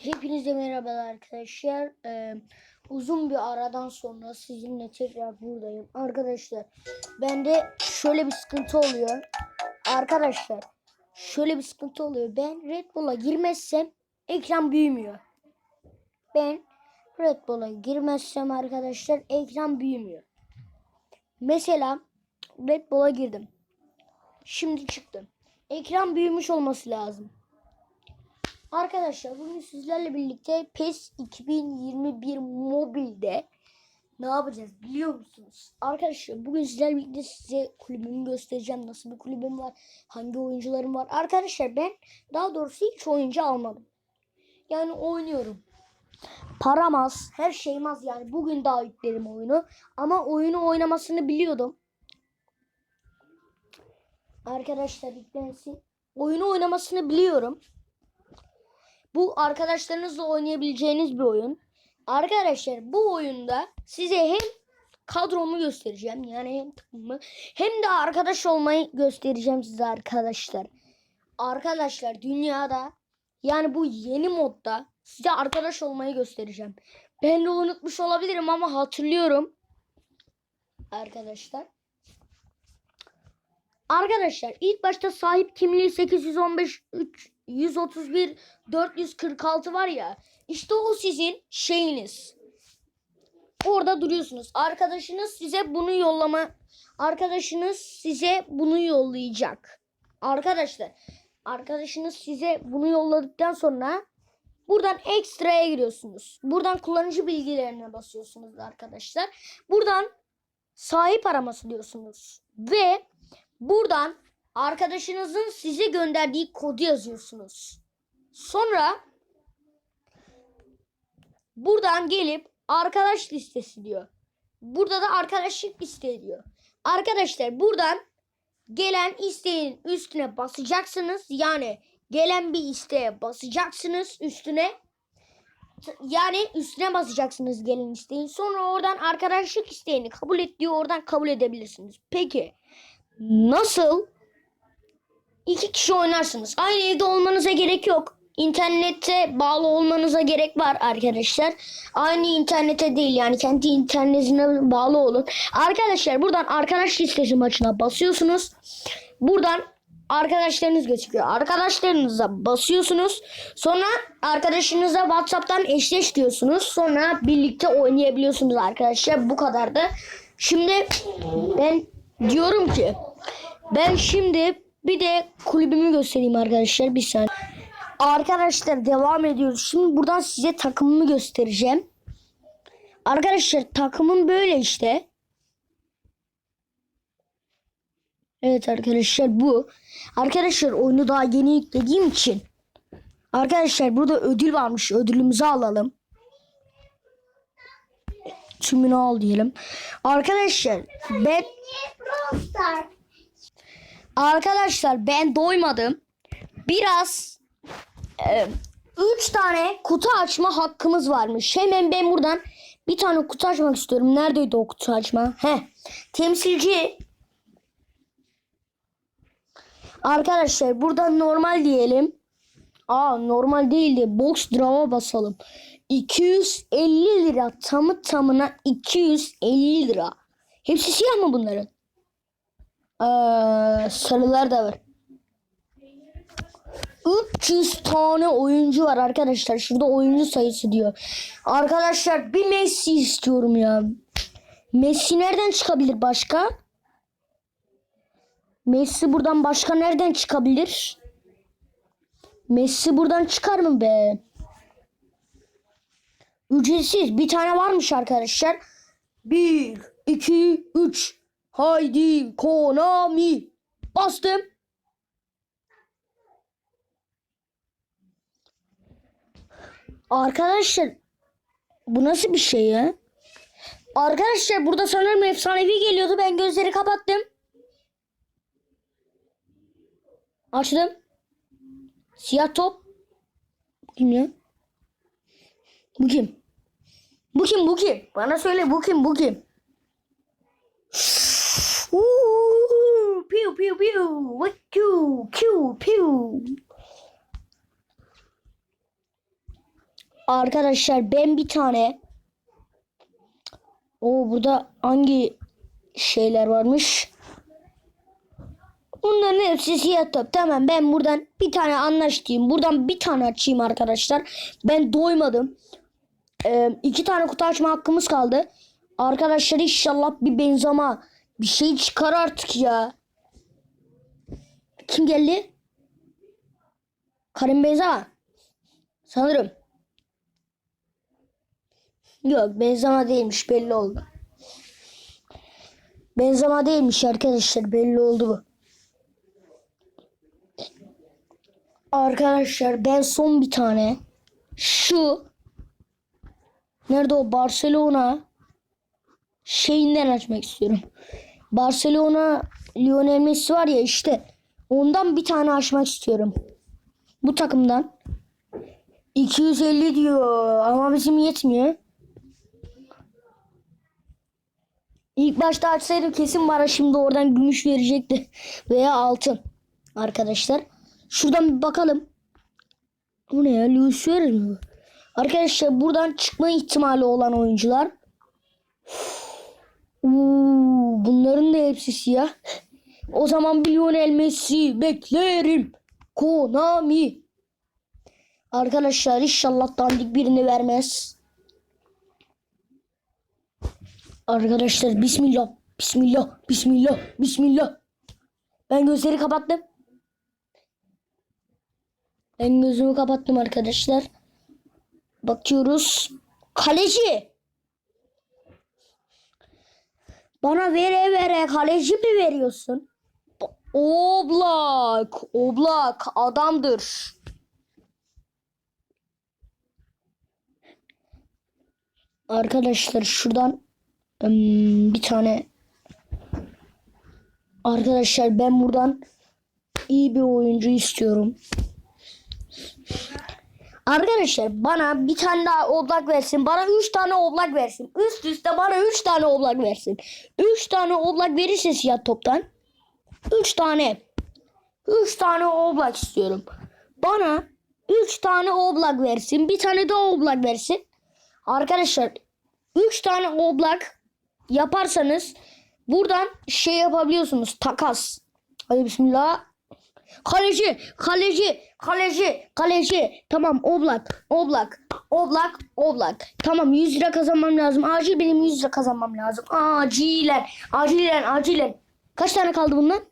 Hepinize merhabalar arkadaşlar. Ee, uzun bir aradan sonra sizinle tekrar buradayım. Arkadaşlar bende şöyle bir sıkıntı oluyor. Arkadaşlar şöyle bir sıkıntı oluyor. Ben Red Bull'a girmezsem ekran büyümüyor. Ben Red Bull'a girmezsem arkadaşlar ekran büyümüyor. Mesela Red Bull'a girdim. Şimdi çıktım. Ekran büyümüş olması lazım. Arkadaşlar bugün sizlerle birlikte PES 2021 mobilde ne yapacağız biliyor musunuz? Arkadaşlar bugün sizlerle birlikte size kulübümü göstereceğim. Nasıl bir kulübüm var, hangi oyuncularım var. Arkadaşlar ben daha doğrusu hiç oyuncu almadım. Yani oynuyorum. Param az, her şeyim az yani. Bugün daha yükledim oyunu. Ama oyunu oynamasını biliyordum. Arkadaşlar yüklensin. Oyunu oynamasını biliyorum. Bu arkadaşlarınızla oynayabileceğiniz bir oyun. Arkadaşlar bu oyunda size hem kadromu göstereceğim yani hem takımımı hem de arkadaş olmayı göstereceğim size arkadaşlar. Arkadaşlar dünyada yani bu yeni modda size arkadaş olmayı göstereceğim. Ben de unutmuş olabilirim ama hatırlıyorum. Arkadaşlar. Arkadaşlar ilk başta sahip kimliği 815 3 131 446 var ya işte o sizin şeyiniz. Orada duruyorsunuz. Arkadaşınız size bunu yollama arkadaşınız size bunu yollayacak. Arkadaşlar arkadaşınız size bunu yolladıktan sonra buradan ekstraya giriyorsunuz. Buradan kullanıcı bilgilerine basıyorsunuz arkadaşlar. Buradan sahip araması diyorsunuz ve buradan arkadaşınızın size gönderdiği kodu yazıyorsunuz. Sonra buradan gelip arkadaş listesi diyor. Burada da arkadaşlık liste diyor. Arkadaşlar buradan gelen isteğin üstüne basacaksınız. Yani gelen bir isteğe basacaksınız üstüne. Yani üstüne basacaksınız gelen isteğin. Sonra oradan arkadaşlık isteğini kabul et diyor. Oradan kabul edebilirsiniz. Peki nasıl İki kişi oynarsınız. Aynı evde olmanıza gerek yok. İnternete bağlı olmanıza gerek var arkadaşlar. Aynı internete değil yani kendi internetine bağlı olun. Arkadaşlar buradan arkadaş listesi maçına basıyorsunuz. Buradan arkadaşlarınız gözüküyor. Arkadaşlarınıza basıyorsunuz. Sonra arkadaşınıza WhatsApp'tan eşleş diyorsunuz. Sonra birlikte oynayabiliyorsunuz arkadaşlar. Bu kadar da. Şimdi ben diyorum ki ben şimdi bir de kulübümü göstereyim arkadaşlar bir saniye. Arkadaşlar devam ediyoruz. Şimdi buradan size takımımı göstereceğim. Arkadaşlar takımım böyle işte. Evet arkadaşlar bu. Arkadaşlar oyunu daha yeni yüklediğim için. Arkadaşlar burada ödül varmış. Ödülümüzü alalım. Tümünü al diyelim. Arkadaşlar ben Arkadaşlar ben doymadım. Biraz e, üç tane kutu açma hakkımız varmış. Hemen ben buradan bir tane kutu açmak istiyorum. Neredeydi o kutu açma? He. Temsilci Arkadaşlar burada normal diyelim. Aa normal değildi. Box draw'a basalım. 250 lira tamı tamına 250 lira. Hepsi siyah mı bunların? Ee, sarılar da var. 300 tane oyuncu var arkadaşlar. Şurada oyuncu sayısı diyor. Arkadaşlar bir Messi istiyorum ya. Messi nereden çıkabilir başka? Messi buradan başka nereden çıkabilir? Messi buradan çıkar mı be? Ücretsiz bir tane varmış arkadaşlar. 1, 2, 3. Haydi Konami. Bastım. Arkadaşlar bu nasıl bir şey ya? Arkadaşlar burada sanırım efsanevi geliyordu. Ben gözleri kapattım. Açtım. Siyah top. Kim ya? Bu kim? Bu kim bu kim? Bana söyle bu kim bu kim? Pew. What pew pew pew. Arkadaşlar ben bir tane o burada hangi şeyler varmış? Bunların hepsi siyah top. Tamam ben buradan bir tane anlaştım. Buradan bir tane açayım arkadaşlar. Ben doymadım. Ee, iki tane kutu açma hakkımız kaldı. Arkadaşlar inşallah bir benzama bir şey çıkar artık ya. Kim geldi? Karim Benzema. Sanırım. Yok Benzema değilmiş belli oldu. Benzema değilmiş arkadaşlar belli oldu bu. Arkadaşlar ben son bir tane şu nerede o Barcelona şeyinden açmak istiyorum. Barcelona Lionel Messi var ya işte ondan bir tane açmak istiyorum. Bu takımdan 250 diyor ama bizim yetmiyor. İlk başta açsaydım kesin bana şimdi oradan gümüş verecekti veya altın arkadaşlar. Şuradan bir bakalım. Bu ne ya? Mi bu? Arkadaşlar buradan çıkma ihtimali olan oyuncular. Uuu, bunların da hepsi siyah. O zaman Lionel Messi beklerim. Konami. Arkadaşlar inşallah dandik birini vermez. Arkadaşlar bismillah. Bismillah. Bismillah. Bismillah. Ben gözleri kapattım. Ben gözümü kapattım arkadaşlar. Bakıyoruz. Kaleci. Bana vere vere kaleci mi veriyorsun? Oblak. Oblak adamdır. Arkadaşlar şuradan bir tane Arkadaşlar ben buradan iyi bir oyuncu istiyorum. Arkadaşlar bana bir tane daha oblak versin. Bana 3 tane oblak versin. Üst üste bana 3 tane oblak versin. 3 tane oblak verirse siyah toptan. 3 tane. 3 tane oblak istiyorum. Bana 3 tane oblak versin. Bir tane daha oblak versin. Arkadaşlar 3 tane oblak yaparsanız buradan şey yapabiliyorsunuz. Takas. Hadi bismillah. Kaleci, kaleci, kaleci, kaleci. Tamam oblak, oblak, oblak, oblak. Tamam 100 lira kazanmam lazım. Acil benim 100 lira kazanmam lazım. Acilen, acilen, acilen. Kaç tane kaldı bundan?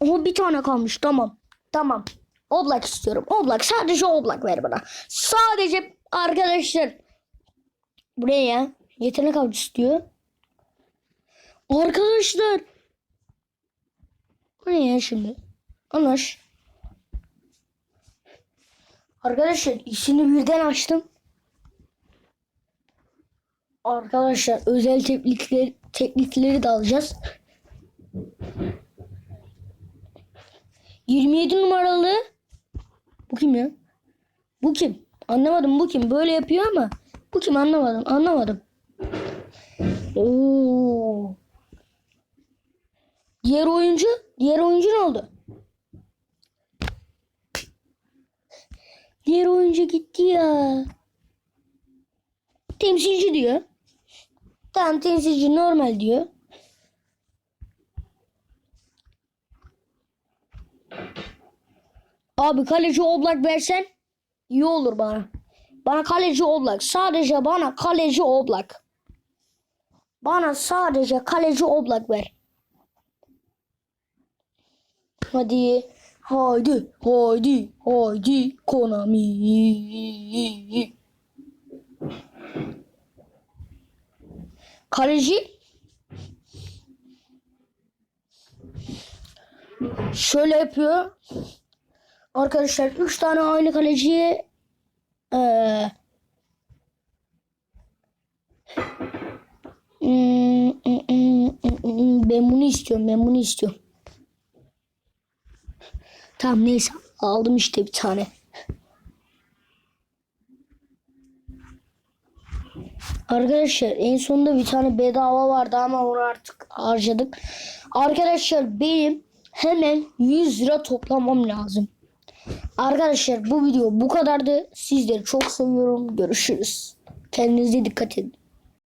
Oha bir tane kalmış. Tamam, tamam. Oblak istiyorum. Oblak. Sadece oblak ver bana. Sadece arkadaşlar. Buraya ya. Yetenek avcısı diyor. Arkadaşlar. Bu ne ya şimdi? Anlaş. Arkadaşlar işini birden açtım. Arkadaşlar özel teknikleri, teknikleri de alacağız. 27 numaralı. Bu kim ya? Bu kim? Anlamadım bu kim? Böyle yapıyor ama. Bu kim anlamadım. Anlamadım. Oo. Diğer oyuncu? Diğer oyuncu ne oldu? Diğer oyuncu gitti ya. Temsilci diyor. Tamam temsilci normal diyor. Abi kaleci oblak versen iyi olur bana. Bana kaleci oblak. Sadece bana kaleci oblak. Bana sadece kaleci oblak ver. Hadi. Haydi. Haydi. Haydi. Konami. Kaleci. Şöyle yapıyor. Arkadaşlar 3 tane aynı kaleciye hmm. Ben bunu istiyorum. Ben bunu istiyorum. Tamam neyse. Aldım işte bir tane. Arkadaşlar en sonunda bir tane bedava vardı ama onu artık harcadık. Arkadaşlar benim hemen 100 lira toplamam lazım. Arkadaşlar bu video bu kadardı. Sizleri çok seviyorum. Görüşürüz. Kendinize dikkat edin.